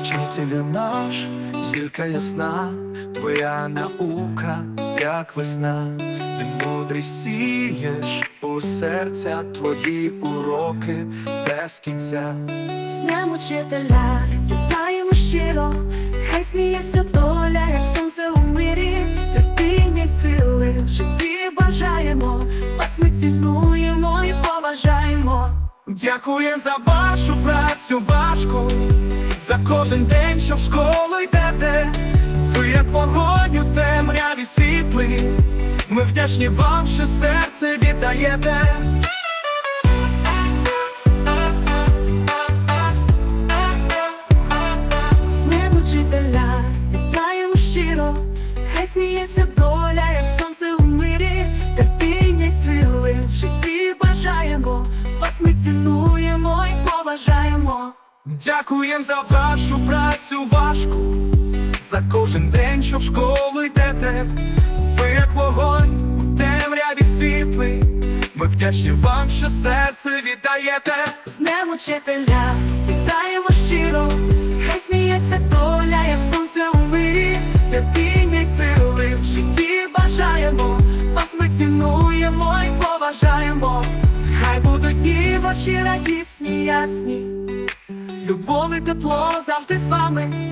Вчителю наш, зірка ясна, твоя наука, як весна, ти мудрість сієш у серця твої уроки без кінця. З днем учителя вітаємо щиро, хай сміється доля, як сонце у мирі, терпіння й сили в житті бажаємо, вас ми цінуємо і поважаємо. Дякуєм за вашу працю важку, кожен день, що в школу йдете. Ви як вогонь у темряві світлий. Ми вдячні вам, що серце віддаєте. З вітаємо щиро, хай сміється доля, як сонце у мирі, терпіння й сили в житті бажаємо, вас ми цінуємо і поважаємо. Дякуєм за вашу працю важку, за кожен день, що в школу йдете. Ви як вогонь у темряві світлий. Ми вдячні вам, що серце віддаєте. З днем учителя вітаємо щиро, хай сміється доля, як сонце у мирі, терпіння й сили в житті бажаємо, вас ми цінуємо і поважаємо. Хай будуть дні ваші радісні, ясні, любов і тепло завжди з вами.